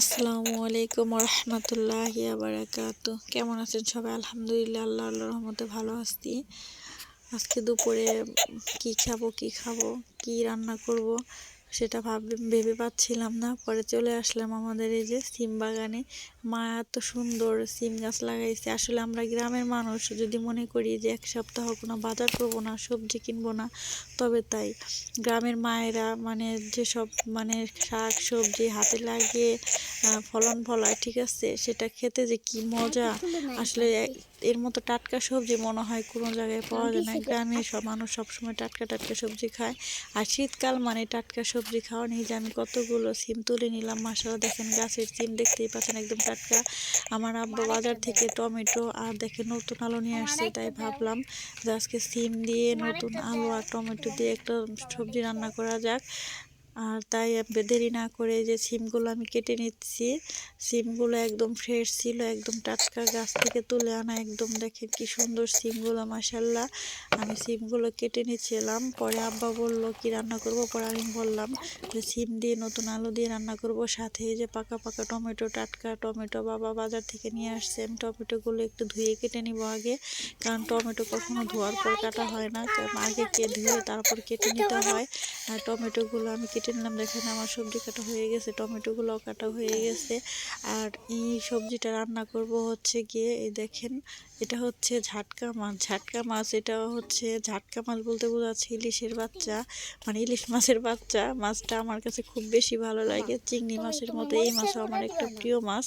আসসালামু আলাইকুম রহমতুল্লাহি আবরাকাত কেমন আছেন সবাই? আলহামদুলিল্লাহ, আল্লাহ আল্লাহ রহমতে ভালো আছি। আজকে দুপুরে কি খাব কি খাব, কি রান্না করব সেটা ভাব, ভেবে পাচ্ছিলাম না। পরে চলে আসলাম আমাদের এই যে সিম বাগানে। মা, এত সুন্দর সিম গাছ লাগাইছে। আসলে আমরা গ্রামের মানুষ, যদি মনে করি যে এক সপ্তাহ কোনো বাজার করব না, সবজি কিনবো না, তবে তাই। গ্রামের মায়েরা মানে যেসব মানে শাক, সবজি হাতে লাগিয়ে ফলন ফলায়, ঠিক আছে? সেটা খেতে যে কি মজা? আসলে এর মতো টাটকা সবজি মনে হয় কোনো জায়গায় পাওয়া যায় না। গ্রামে সব মানুষ সবসময় টাটকা টাটকা সবজি খায়। আর শীতকাল মানে টাটকা সবজি খাওয়া নেই যে আমি কতগুলো সিম তুলে নিলাম। মাসালা দেখেন গাছের সিম দেখতেই পাচ্ছেন, একদম টাটকা আমার আব্বা বাজার থেকে টমেটো আর দেখে নতুন আলু নিয়ে আসছে, তাই ভাবলাম যে আজকে সিম দিয়ে নতুন আলু আর টমেটো দিয়ে একটা সবজি রান্না করা যাক। আর তাই দেরি না করে যে সিমগুলো আমি কেটে নিচ্ছি, সিমগুলো একদম ফ্রেশ ছিল, একদম টাটকা গাছ থেকে তুলে আনা, একদম দেখেন কি সুন্দর সিমগুলো মাসাল্লাহ আমি সিমগুলো কেটে নিচ্ছিলাম, পরে আব্বা বলল, কি রান্না করব? পরে আমি বললাম যে, সিম দিয়ে, নতুন আলু দিয়ে রান্না করব। সাথে যে পাকা পাকা টমেটো, টাটকা টমেটো বাবা বাজার থেকে নিয়ে আসছে। আমি টমেটোগুলো একটু ধুয়ে কেটে নিব আগে, কারণ টমেটো কখনো ধোয়ার পর কাটা হয় না। আগে কে ধুয়ে তারপর কেটে নিতে হয়। আর টমেটোগুলো আমি কেটে নিলাম। দেখেন আমার সবজি কাটা হয়ে গেছে, টমেটোগুলোও কাটা হয়ে গেছে। আর এই সবজিটা রান্না করব হচ্ছে গিয়ে, এই দেখেন, এটা হচ্ছে ঝাটকা মাছ। ঝাটকা মাছ, এটা হচ্ছে ঝাটকা মাছ বলতে বোঝাচ্ছে ইলিশের বাচ্চা মানে ইলিশ মাছের বাচ্চা। মাছটা আমার কাছে খুব বেশি ভালো লাগে। চিংড়ি মাছের মতো, এই মাছও আমার একটা প্রিয় মাছ।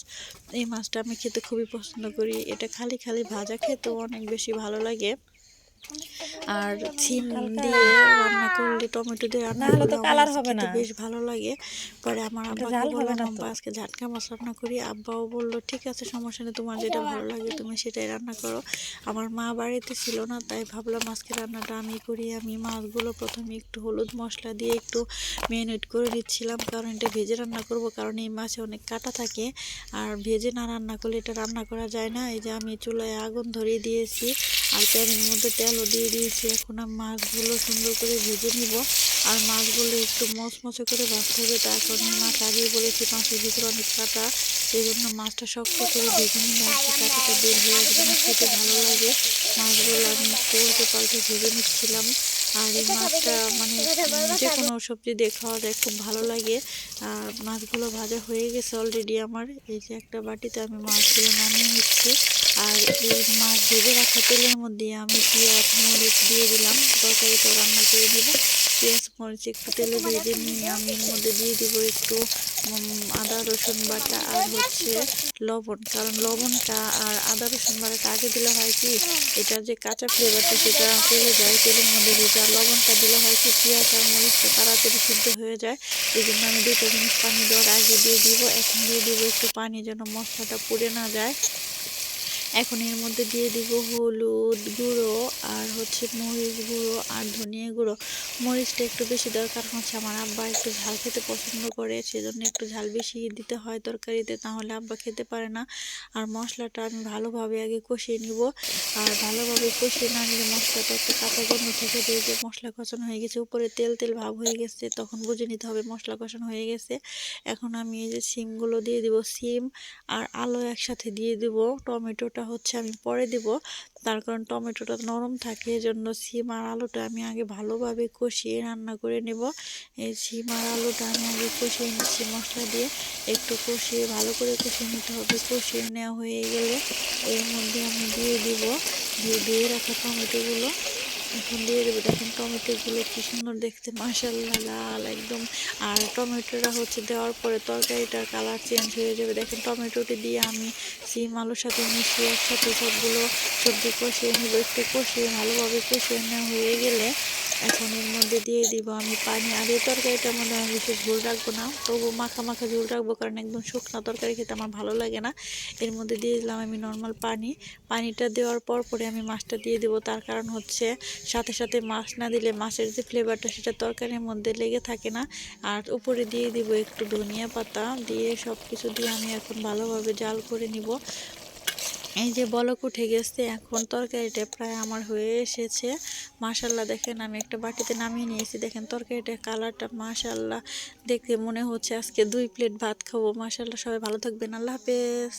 এই মাছটা আমি খেতে খুবই পছন্দ করি। এটা খালি খালি ভাজা খেতেও অনেক বেশি ভালো লাগে। আর সিম দিয়ে রান্না করলে টমেটো দিয়ে রান্না হলে তো কালার হবে না। বেশ ভালো লাগে। পরে আমার আব্বাকে ঝাল হবে বললাম আব্বা আজকে ঝাটকা মাছ রান্না করি। আব্বাও বলল ঠিক আছে সমস্যা নেই তোমার যেটা ভালো লাগে তুমি সেটাই রান্না করো। আমার মা বাড়িতে ছিল না তাই ভাবলাম আজকে রান্নাটা আমি করি। আমি মাছগুলো প্রথমে একটু হলুদ মশলা দিয়ে একটু ম্যারিনেট করে দিচ্ছিলাম কারণ এটা ভেজে রান্না করব কারণ এই মাছে অনেক কাটা থাকে। আর ভেজে না রান্না করলে এটা রান্না করা যায় না। এই যে আমি চুলায় আগুন ধরিয়ে দিয়েছি আর প্যানের মধ্যে তেলও দিয়ে দিয়েছি। এখন আমি মাছগুলো সুন্দর করে ভেজে নিব। আর মাছগুলো একটু মচমচে করে ভাজতে হবে। তার কারণে মাছ আগেই বলেছি, মাছের ভিতরে অনেক কাটা। এই জন্য মাছটা শক্ত করে ভেজে নিলে কি কাটাটা বের হয়ে না। খেতে ভালো লাগে। মাছগুলো আমি উল্টে পাল্টে ভেজে নিচ্ছিলাম। আর এই মাছটা মানে যে কোনো সবজি দিয়ে খাওয়া যায়, খুব ভালো লাগে। আর মাছগুলো ভাজা হয়ে গেছে অলরেডি আমার। এই যে একটা বাটিতে আমি মাছগুলো নামিয়ে নিচ্ছি। আর এই মাছ ভেজে রাখা তেলের মধ্যে আমি পেঁয়াজ, মরিচ দিয়ে দিলাম। তরকারিটা রান্না করে দেবো পেঁয়াজ, মরিচ একটু তেলে ভেজে নিয়ে আমি এর মধ্যে দিয়ে দিব একটু আদা, রসুন বাটা আর হচ্ছে লবণ। কারণ লবণটা আর আদা, রসুন বাটাটা আগে দিলে হয় কি, এটার যে কাঁচা ফ্লেভারটা সেটা চলে যায় তেলের মধ্যে ভেজে। আর লবণটা দিলে হয় কি, পেঁয়াজ আর মরিচটা তাড়াতাড়ি সিদ্ধ হয়ে যায়। এই জন্য আমি দুটো জিনিস পানি দেওয়ার আগে দিয়ে দিব। এখন দিয়ে দিব একটু পানি যেন মশলাটা পুড়ে না যায়। এখন এর মধ্যে দিয়ে দিব হলুদ গুঁড়ো আর হচ্ছে মরিচ গুঁড়ো আর ধনিয়া গুঁড়ো। মরিচটা একটু বেশি দরকার হচ্ছে আমার আব্বা একটু ঝাল খেতে পছন্দ করে, সেজন্য একটু ঝাল বেশি দিতে হয় তরকারিতে, তাহলে আব্বা খেতে পারে না। আর মশলাটা আমি ভালোভাবে আগে কষিয়ে নিব। আর ভালোভাবে কষিয়ে না নিলে মশলাটা একটা কাঁচা গন্ধ থেকে দিয়ে যে মশলা কষানো হয়ে গেছে। উপরে তেল তেল ভাব হয়ে গেছে, তখন বুঝে নিতে হবে মশলা কষানো হয়ে গেছে। এখন আমি এই যে সিমগুলো দিয়ে দিব সিম আর আলু একসাথে দিয়ে দিব। টমেটোটা হচ্ছে আমি পরে দেব। তার কারণ টমেটোটা নরম থাকে, এজন্য সিম আর আলুটা আমি আগে ভালোভাবে কষিয়ে রান্না করে নেব। এই সিম আর আলুটা আমি আগে কষিয়ে নিচ্ছি মশলা দিয়ে। একটু কষিয়ে, ভালো করে কষিয়ে নিতে হবে। কষিয়ে নেওয়া হয়ে গেলে এর মধ্যে আমি দিয়ে দিব। দিয়ে দিয়ে রাখা টমেটোগুলো। এখন দেবো। দেখেন টমেটোগুলো কি সুন্দর দেখতে মাসাল্লা লাল একদম। আর টমেটোটা হচ্ছে দেওয়ার পরে তরকারিটার কালার চেঞ্জ হয়ে যাবে। দেখেন টমেটোটি দিয়ে আমি সিম, আলুর সাথে মিশিয়ে একসাথে সবগুলো সবজি কষিয়ে নেব। একটু কষিয়ে, ভালোভাবে কষিয়ে নেওয়া হয়ে গেলে এখন এর মধ্যে দিয়ে দিব আমি পানি। আর এই তরকারিটার মধ্যে আমি বেশি ঝোল রাখব না। তবু মাখা মাখা ঝোল রাখব কারণ একদম শুকনো তরকারি খেতে আমার ভালো লাগে না। এর মধ্যে দিয়ে দিলাম আমি নর্মাল পানি। পানিটা দেওয়ার পর পরে আমি মাছটা দিয়ে দেবো। তার কারণ হচ্ছে সাথে সাথে মাছ না দিলে মাছের যে ফ্লেভারটা সেটা তরকারির মধ্যে লেগে থাকে না। আর উপরে দিয়ে দিব একটু ধনিয়া পাতা। দিয়ে সব কিছু দিয়ে আমি এখন ভালোভাবে জাল করে নিব। এই যে বলক উঠে গেছে, এখন তরকারিটা প্রায় আমার হয়ে এসেছে। মাশাল্লাহ, দেখেন আমি একটা বাটিতে নামিয়ে নিয়েছি। দেখেন তরকারিটা কালারটা মাশাল্লাহ, দেখতে মনে হচ্ছে আজকে দুই প্লেট ভাত খাব। মাশাল্লাহ, সবাই ভালো থাকবেন। আল্লাহ হাফেজ।